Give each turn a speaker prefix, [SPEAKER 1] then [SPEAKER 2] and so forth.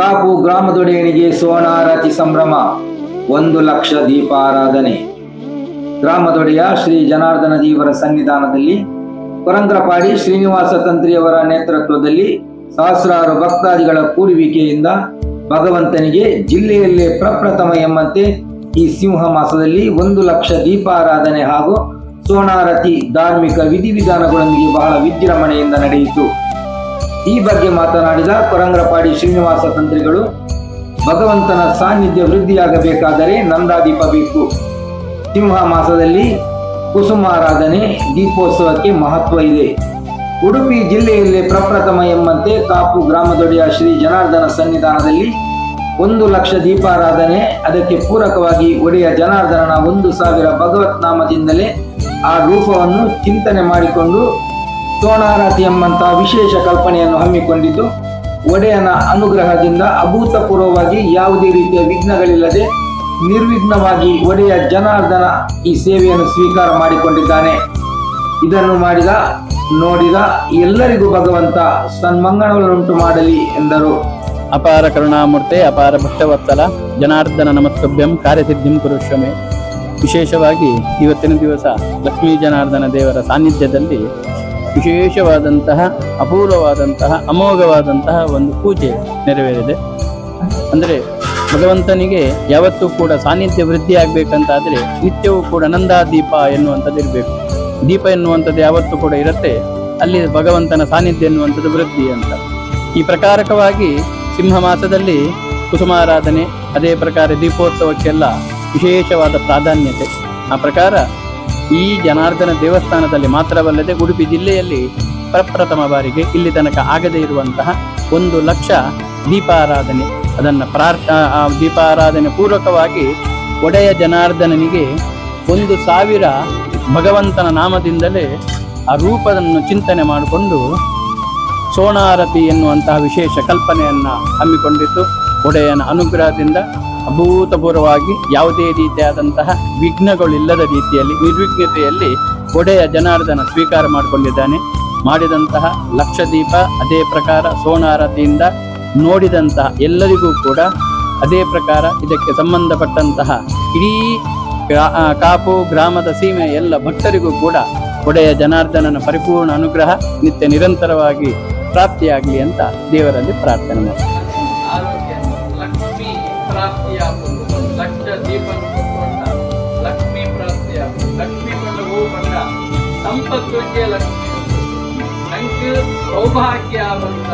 [SPEAKER 1] ಕಾಪು ಗ್ರಾಮದೊಡೆಯನಿಗೆ ಸೋಣಾರತಿ ಸಂಭ್ರಮ, ಒಂದು ಲಕ್ಷ ದೀಪಾರಾಧನೆ. ಗ್ರಾಮದೊಡೆಯ ಶ್ರೀ ಜನಾರ್ದನ ದೇವರ ಸನ್ನಿಧಾನದಲ್ಲಿ, ಪರಂದ್ರಪಾಡಿ ಶ್ರೀನಿವಾಸ ತಂತ್ರಿಯವರ ನೇತೃತ್ವದಲ್ಲಿ ಸಹಸ್ರಾರು ಭಕ್ತಾದಿಗಳ ಕೂಡುವಿಕೆಯಿಂದ ಭಗವಂತನಿಗೆ ಜಿಲ್ಲೆಯಲ್ಲೇ ಪ್ರಪ್ರಥಮ ಎಂಬಂತೆ ಈ ಸಿಂಹ ಮಾಸದಲ್ಲಿ ಒಂದು ಲಕ್ಷ ದೀಪಾರಾಧನೆ ಹಾಗೂ ಸೋಣಾರತಿ ಧಾರ್ಮಿಕ ವಿಧಿವಿಧಾನಗಳೊಂದಿಗೆ ಬಹಳ ವಿಜೃಂಭಣೆಯಿಂದ ನಡೆಯಿತು. ಈ ಬಗ್ಗೆ ಮಾತನಾಡಿದ ಕೊರಂಗ್ರಪಾಡಿ ಶ್ರೀನಿವಾಸ ತಂತ್ರಿಗಳು, ಭಗವಂತನ ಸಾನ್ನಿಧ್ಯ ವೃದ್ಧಿಯಾಗಬೇಕಾದರೆ ನಂದಾದೀಪ ಬೇಕು. ಸಿಂಹ ಮಾಸದಲ್ಲಿ ಕುಸುಮಾರಾಧನೆ ದೀಪೋತ್ಸವಕ್ಕೆ ಮಹತ್ವ ಇದೆ. ಉಡುಪಿ ಜಿಲ್ಲೆಯಲ್ಲಿ ಪ್ರಪ್ರಥಮ ಎಂಬಂತೆ ಕಾಪು ಗ್ರಾಮದೊಡೆಯ ಶ್ರೀ ಜನಾರ್ದನ ಸನ್ನಿಧಾನದಲ್ಲಿ ಒಂದು ಲಕ್ಷ ದೀಪಾರಾಧನೆ, ಅದಕ್ಕೆ ಪೂರಕವಾಗಿ ಒಡೆಯ ಜನಾರ್ದನನ ಒಂದು ಸಾವಿರ ಭಗವತ್ ನಾಮದಿಂದಲೇ ಆ ರೂಪವನ್ನು ಚಿಂತನೆ ಮಾಡಿಕೊಂಡು ಸೋಣಾರತಿ ಎಂಬಂತಹ ವಿಶೇಷ ಕಲ್ಪನೆಯನ್ನು ಹಮ್ಮಿಕೊಂಡಿದ್ದು, ಒಡೆಯನ ಅನುಗ್ರಹದಿಂದ ಅಭೂತಪೂರ್ವವಾಗಿ ಯಾವುದೇ ರೀತಿಯ ವಿಘ್ನಗಳಿಲ್ಲದೆ ನಿರ್ವಿಘ್ನವಾಗಿ ಒಡೆಯ ಜನಾರ್ದನ ಈ ಸೇವೆಯನ್ನು ಸ್ವೀಕಾರ ಮಾಡಿಕೊಂಡಿದ್ದಾನೆ. ಇದನ್ನು ಮಾಡಿದ, ನೋಡಿದ ಎಲ್ಲರಿಗೂ ಭಗವಂತ ಸನ್ಮಂಗಳನ್ನುಂಟು ಮಾಡಲಿ ಎಂದರು.
[SPEAKER 2] ಅಪಾರ ಕರುಣಾಮೂರ್ತೆ, ಅಪಾರ ಭಕ್ತವತ್ಸಲ, ಜನಾರ್ದನ ನಮಸ್ತಭ್ಯಂ, ಕಾರ್ಯಸಿದ್ಧಿಂ ಕುರುಶ್ವಮೆ ವಿಶೇಷವಾಗಿ ಇವತ್ತಿನ ದಿವಸ ಲಕ್ಷ್ಮೀ ಜನಾರ್ದನ ದೇವರ ಸಾನ್ನಿಧ್ಯದಲ್ಲಿ ವಿಶೇಷವಾದಂತಹ, ಅಪೂರ್ವವಾದಂತಹ, ಅಮೋಘವಾದಂತಹ ಒಂದು ಪೂಜೆ ನೆರವೇರಿದೆ. ಅಂದರೆ ಭಗವಂತನಿಗೆ ಯಾವತ್ತೂ ಕೂಡ ಸಾನ್ನಿಧ್ಯ ವೃದ್ಧಿ ಆಗಬೇಕಂತಾದರೆ ನಿತ್ಯವೂ ಕೂಡ ನಂದಾ ದೀಪ ಎನ್ನುವಂಥದ್ದು ಇರಬೇಕು. ದೀಪ ಎನ್ನುವಂಥದ್ದು ಯಾವತ್ತೂ ಕೂಡ ಇರುತ್ತೆ. ಅಲ್ಲಿ ಭಗವಂತನ ಸಾನ್ನಿಧ್ಯ ಎನ್ನುವಂಥದ್ದು ವೃದ್ಧಿ ಅಂತ. ಈ ಪ್ರಕಾರಕವಾಗಿ ಸಿಂಹ ಮಾಸದಲ್ಲಿ ಕುಸುಮಾರಾಧನೆ ಅದೇ ಪ್ರಕಾರ ದೀಪೋತ್ಸವಕ್ಕೆಲ್ಲ ವಿಶೇಷವಾದ ಪ್ರಾಧಾನ್ಯತೆ. ಆ ಪ್ರಕಾರ ಈ ಜನಾರ್ದನ ದೇವಸ್ಥಾನದಲ್ಲಿ ಮಾತ್ರವಲ್ಲದೆ ಉಡುಪಿ ಜಿಲ್ಲೆಯಲ್ಲಿ ಪ್ರಪ್ರಥಮ ಬಾರಿಗೆ ಇಲ್ಲಿ ತನಕ ಆಗದೇ ಇರುವಂತಹ ಒಂದು ಲಕ್ಷ ದೀಪಾರಾಧನೆ. ಅದನ್ನು ಪ್ರಾರ್ಥ ದೀಪಾರಾಧನೆ ಪೂರ್ವಕವಾಗಿ ಒಡೆಯ ಜನಾರ್ದನನಿಗೆ ಒಂದು ಸಾವಿರ ಭಗವಂತನ ನಾಮದಿಂದಲೇ ಆ ರೂಪವನ್ನು ಚಿಂತನೆ ಮಾಡಿಕೊಂಡು ಸೋಣಾರತಿ ಎನ್ನುವಂತಹ ವಿಶೇಷ ಕಲ್ಪನೆಯನ್ನು ಹಮ್ಮಿಕೊಂಡಿದ್ದು. ಒಡೆಯನ ಅನುಗ್ರಹದಿಂದ ಅಭೂತಪೂರ್ವವಾಗಿ ಯಾವುದೇ ರೀತಿಯಾದಂತಹ ವಿಘ್ನಗಳಿಲ್ಲದ ರೀತಿಯಲ್ಲಿ, ನಿರ್ವಿಘ್ನತೆಯಲ್ಲಿ ಒಡೆಯ ಜನಾರ್ದನ ಸ್ವೀಕಾರ ಮಾಡಿಕೊಂಡಿದ್ದಾನೆ. ಮಾಡಿದಂತಹ ಲಕ್ಷದೀಪ ಅದೇ ಪ್ರಕಾರ ಸೋನಾರತಿಯಿಂದ ನೋಡಿದಂತಹ ಎಲ್ಲರಿಗೂ ಕೂಡ ಅದೇ ಪ್ರಕಾರ ಇದಕ್ಕೆ ಸಂಬಂಧಪಟ್ಟಂತಹ ಇಡೀ ಕಾಪು ಗ್ರಾಮದ ಸೀಮೆ ಎಲ್ಲ ಭಕ್ತರಿಗೂ ಕೂಡ ಒಡೆಯ ಜನಾರ್ದನನ ಪರಿಪೂರ್ಣ ಅನುಗ್ರಹ ನಿತ್ಯ ನಿರಂತರವಾಗಿ ಪ್ರಾಪ್ತಿಯಾಗಲಿ ಅಂತ ದೇವರಲ್ಲಿ ಪ್ರಾರ್ಥನೆ
[SPEAKER 3] ಲಕ್ಷ್ಮಿ ಪ್ರಾಪ್ತಿಯಾಗುವುದು ಲಕ್ಷ ದೀಪ ಕೊಟ್ಟ ಲಕ್ಷ್ಮಿ ಪ್ರಾಪ್ತಿಯಾಗುವುದು ಲಕ್ಷ್ಮಿ ಹೂ ಬಂದ ಸಂಪತ್ತು ಲಕ್ಷ್ಮಿ ಸೌಭಾಗ್ಯ ಬಂದ